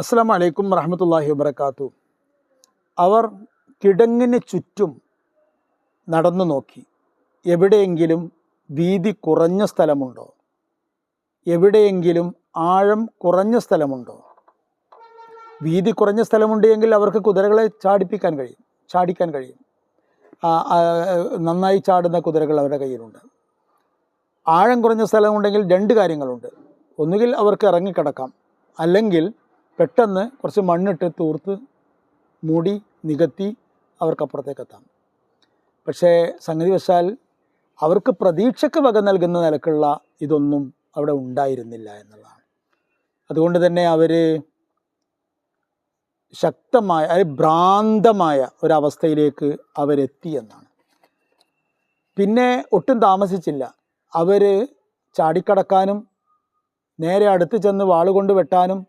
അസ്സാം വലൈക്കും വറഹമത്തല്ലാഹി വബർക്കാത്തു അവർ കിടങ്ങിന് ചുറ്റും നടന്നു നോക്കി. എവിടെയെങ്കിലും വീതി കുറഞ്ഞ സ്ഥലമുണ്ടോ? എവിടെയെങ്കിലും ആഴം കുറഞ്ഞ സ്ഥലമുണ്ടോ? വീതി കുറഞ്ഞ സ്ഥലമുണ്ടെങ്കിൽ അവർക്ക് കുതിരകളെ ചാടിപ്പിക്കാൻ കഴിയും ചാടിക്കാൻ കഴിയും. നന്നായി ചാടുന്ന കുതിരകൾ അവരുടെ കയ്യിലുണ്ട്. ആഴം കുറഞ്ഞ സ്ഥലമുണ്ടെങ്കിൽ രണ്ട് കാര്യങ്ങളുണ്ട്. ഒന്നുകിൽ അവർക്ക് ഇറങ്ങിക്കിടക്കാം. അല്ലെങ്കിൽ പെട്ടെന്ന് കുറച്ച് മണ്ണിട്ട് തൂർത്ത് മൂടി നികത്തി അവർക്കപ്പുറത്തേക്ക് എത്താം പക്ഷേ സംഗതി വശാൽ അവർക്ക് പ്രതീക്ഷയ്ക്ക് വക നൽകുന്ന നിലക്കുള്ള ഇതൊന്നും അവിടെ ഉണ്ടായിരുന്നില്ല എന്നുള്ളതാണ്. അതുകൊണ്ട് തന്നെ അവർ ശക്തമായ അതായത് ഭ്രാന്തമായ ഒരവസ്ഥയിലേക്ക് അവരെത്തി എന്നാണ്. പിന്നെ ഒട്ടും താമസിച്ചില്ല. അവർ ചാടിക്കടക്കാനും നേരെ അടുത്ത് ചെന്ന് വാളുകൊണ്ട് വെട്ടാനും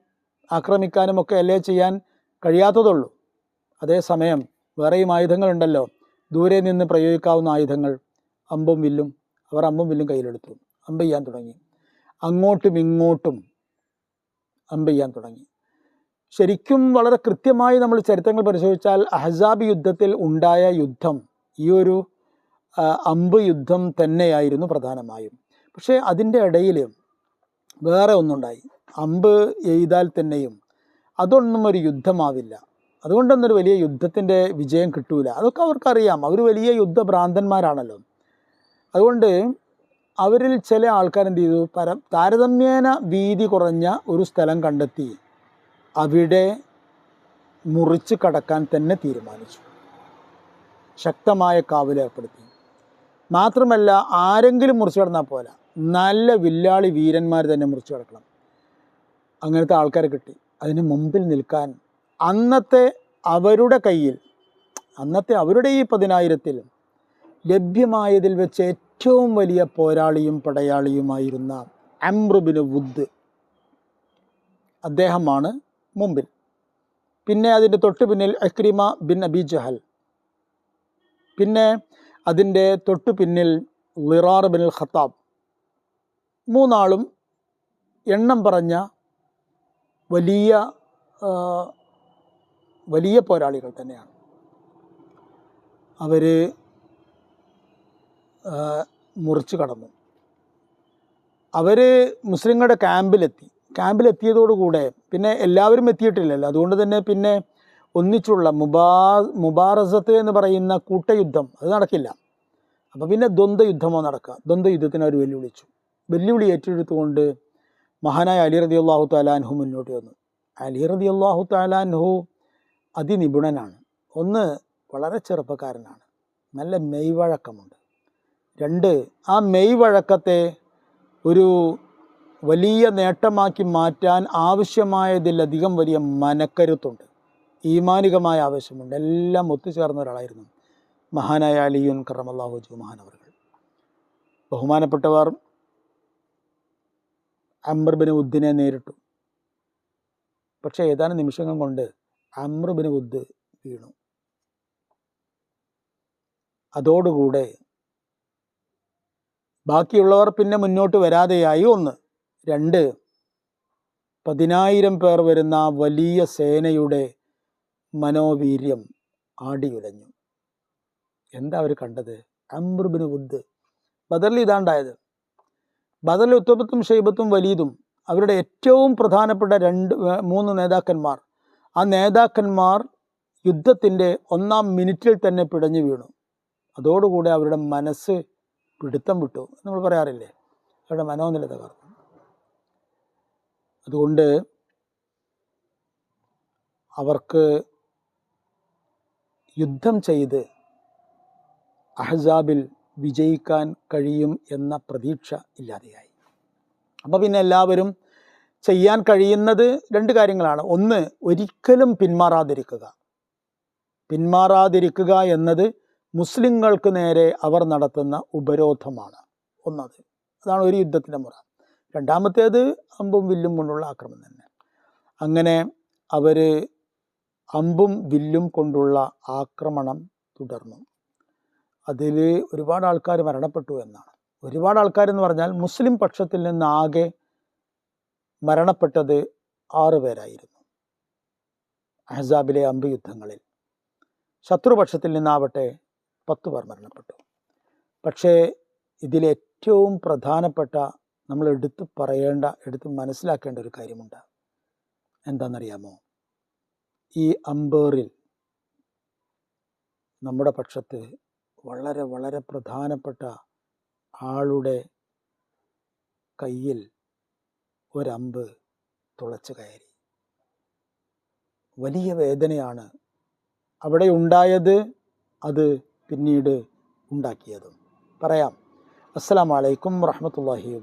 ആക്രമിക്കാനും ഒക്കെ അല്ലേ ചെയ്യാൻ കഴിയാത്തതുള്ളൂ. അതേസമയം വേറെയും ആയുധങ്ങളുണ്ടല്ലോ. ദൂരെ നിന്ന് പ്രയോഗിക്കാവുന്ന ആയുധങ്ങൾ. അമ്പും വില്ലും. അവർ അമ്പും വില്ലും കയ്യിലെടുത്തു. അമ്പ് ചെയ്യാൻ തുടങ്ങി. അങ്ങോട്ടും ഇങ്ങോട്ടും അമ്പ് ചെയ്യാൻ തുടങ്ങി. ശരിക്കും വളരെ കൃത്യമായി നമ്മൾ ചരിത്രങ്ങൾ പരിശോധിച്ചാൽ അഹസാബ് യുദ്ധത്തിൽ ഉണ്ടായ യുദ്ധം ഈ ഒരു അമ്പ് യുദ്ധം തന്നെയായിരുന്നു പ്രധാനമായും. പക്ഷേ അതിന്റെ ഇടയിൽ വേറെ ഒന്നുണ്ടായി. അമ്പ് എയ്താൽ തന്നെയും അതൊന്നും ഒരു യുദ്ധമാവില്ല. അതുകൊണ്ടൊന്നൊരു വലിയ യുദ്ധത്തിന്റെ വിജയം കിട്ടൂല. അതൊക്കെ അവർക്കറിയാം. അവർ വലിയ യുദ്ധഭ്രാന്തന്മാരാണല്ലോ. അതുകൊണ്ട് അവരിൽ ചില ആൾക്കാർ എന്ത് ചെയ്തു? പര താരതമ്യേന വീതി കുറഞ്ഞ ഒരു സ്ഥലം കണ്ടെത്തി. അവിടെ മുറിച്ച് കടക്കാൻ തന്നെ തീരുമാനിച്ചു. ശക്തമായ കാവൽ ഏർപ്പെടുത്തി. മാത്രമല്ല ആരെങ്കിലും മുറിച്ച് കടന്നാൽ പോരാ. നല്ല വില്ലാളി വീരന്മാർ തന്നെ മുറിച്ച് കടക്കണം. അങ്ങനത്തെ ആൾക്കാരെ കിട്ടി. അതിന് മുമ്പിൽ നിൽക്കാൻ അന്നത്തെ അവരുടെ കയ്യിൽ അന്നത്തെ അവരുടെ ഈ പതിനായിരത്തിൽ ലഭ്യമായതിൽ വെച്ച് ഏറ്റവും വലിയ പോരാളിയും പടയാളിയുമായിരുന്ന അമ്രുബിന് വുദ്. അദ്ദേഹമാണ് മുമ്പിൽ. പിന്നെ അതിന്റെ തൊട്ട് പിന്നിൽ അക്രിമ ബിൻ അബി ജഹൽ. പിന്നെ അതിന്റെ തൊട്ടു പിന്നിൽ ലിറാർ ബിൻ ഖത്താബ്. മൂന്നാളും എണ്ണം പറഞ്ഞ വലിയ വലിയ പോരാളികൾ തന്നെയാണ്. അവർ മുറിച്ച് കടന്നു. അവർ മുസ്ലിങ്ങളുടെ ക്യാമ്പിലെത്തി. ക്യാമ്പിലെത്തിയതോടുകൂടെ പിന്നെ എല്ലാവരും എത്തിയിട്ടില്ലല്ലോ. അതുകൊണ്ട് തന്നെ പിന്നെ ഒന്നിച്ചുള്ള മുബാ മുബാറസത്ത് എന്ന് പറയുന്ന കൂട്ടയുദ്ധം അത് നടക്കില്ല. അപ്പോൾ പിന്നെ ദ്വന്ദ്വ യുദ്ധമോ നടക്കുക ദ്വന്ദ്വ യുദ്ധത്തിന് അവർ വെല്ലുവിളിച്ചു. വെല്ലുവിളി ഏറ്റെടുത്തുകൊണ്ട് മഹാനായ അലി റതി അള്ളാഹു താലാൻഹു മുന്നോട്ട് വന്നു. അലി റതി അള്ളാഹു താലാൻഹു അതിനിപുണനാണ്. ഒന്ന് വളരെ ചെറുപ്പക്കാരനാണ്. നല്ല മെയ്വഴക്കമുണ്ട്. രണ്ട് ആ മെയ്വഴക്കത്തെ ഒരു വലിയ നേട്ടമാക്കി മാറ്റാൻ ആവശ്യമായതിലധികം വലിയ മനക്കരുത്തുണ്ട്. ഈമാനികമായ ആവശ്യമുണ്ട്. എല്ലാം ഒത്തുചേർന്ന ഒരാളായിരുന്നു മഹാനായ അലിയുൻ കറമല്ലാഹു കറമല്ലാഹുജു മഹാനവറുകൾ ബഹുമാനപ്പെട്ടവർ അമ്രബിന് ഉദ്ദിനെ നേരിട്ടു. പക്ഷേ ഏതാനും നിമിഷങ്ങൾ കൊണ്ട് അമ്രബിന് ഉദ് വീണു. അതോടുകൂടെ ബാക്കിയുള്ളവർ പിന്നെ മുന്നോട്ട് വരാതെയായി. ഒന്ന് രണ്ട് പതിനായിരം പേർ വരുന്ന വലിയ സേനയുടെ മനോവീര്യം ആടിയുലഞ്ഞു. എന്താ അവർ കണ്ടത്? അമ്രുബിന് ബുദ്ധ് ബദറിൽ ഇതാണ്ടായത്. ബദറിൽ ഉത്തബത്തും ഷെയ്ബത്തും വലീദും അവരുടെ ഏറ്റവും പ്രധാനപ്പെട്ട രണ്ട് മൂന്ന് നേതാക്കന്മാർ. ആ നേതാക്കന്മാർ യുദ്ധത്തിന്റെ ഒന്നാം മിനിറ്റിൽ തന്നെ പിടഞ്ഞു വീണു. അതോടുകൂടെ അവരുടെ മനസ്സ് പിടുത്തം വിട്ടു. നമ്മൾ പറയാറില്ലേ? അവരുടെ മനോനില തകർന്നു അതുകൊണ്ട് അവർക്ക് യുദ്ധം ചെയ്ത് അഹ്സാബിൽ വിജയിക്കാൻ കഴിയും എന്ന പ്രതീക്ഷ ഇല്ലാതെയായി. അപ്പോൾ പിന്നെ എല്ലാവരും ചെയ്യാൻ കഴിയുന്നത് രണ്ട് കാര്യങ്ങളാണ്. ഒന്ന് ഒരിക്കലും പിന്മാറാതിരിക്കുക. പിന്മാറാതിരിക്കുക എന്നത് മുസ്ലിങ്ങൾക്ക് നേരെ അവർ നടത്തുന്ന ഉപരോധമാണ്. ഒന്നത്. അതാണ് ഒരു യുദ്ധത്തിന്റെ മുറ. രണ്ടാമത്തേത് അമ്പും വില്ലും കൊണ്ടുള്ള ആക്രമണം തന്നെ. അങ്ങനെ അവർ അമ്പും വില്ലും കൊണ്ടുള്ള ആക്രമണം തുടർന്നു. അതിൽ ഒരുപാട് ആൾക്കാർ മരണപ്പെട്ടു എന്നാണ്. ഒരുപാട് ആൾക്കാരെന്ന് പറഞ്ഞാൽ മുസ്ലിം പക്ഷത്തിൽ നിന്ന് ആകെ മരണപ്പെട്ടത് ആറ് പേരായിരുന്നു. അഹ്സാബിലെ അമ്പ് യുദ്ധങ്ങളിൽ. ശത്രുപക്ഷത്തിൽ നിന്നാവട്ടെ പത്ത് പേർ മരണപ്പെട്ടു. പക്ഷേ ഇതിലേറ്റവും പ്രധാനപ്പെട്ട നമ്മൾ എടുത്തു പറയേണ്ട എടുത്ത് മനസ്സിലാക്കേണ്ട ഒരു കാര്യമുണ്ട്. എന്താണെന്നറിയാമോ? ഈ അമ്പേറിൽ നമ്മുടെ പക്ഷത്ത് വളരെ വളരെ പ്രധാനപ്പെട്ട ആളുടെ കയ്യിൽ ഒരമ്പ് തുളച്ചു കയറി. വലിയ വേദനയാണ് അവിടെ ഉണ്ടായത് അത് പിന്നീട് ഉണ്ടാക്കിയതും. പറയാം. അസ്സാം വലൈക്കും വറഹ്മത്തുള്ളാഹി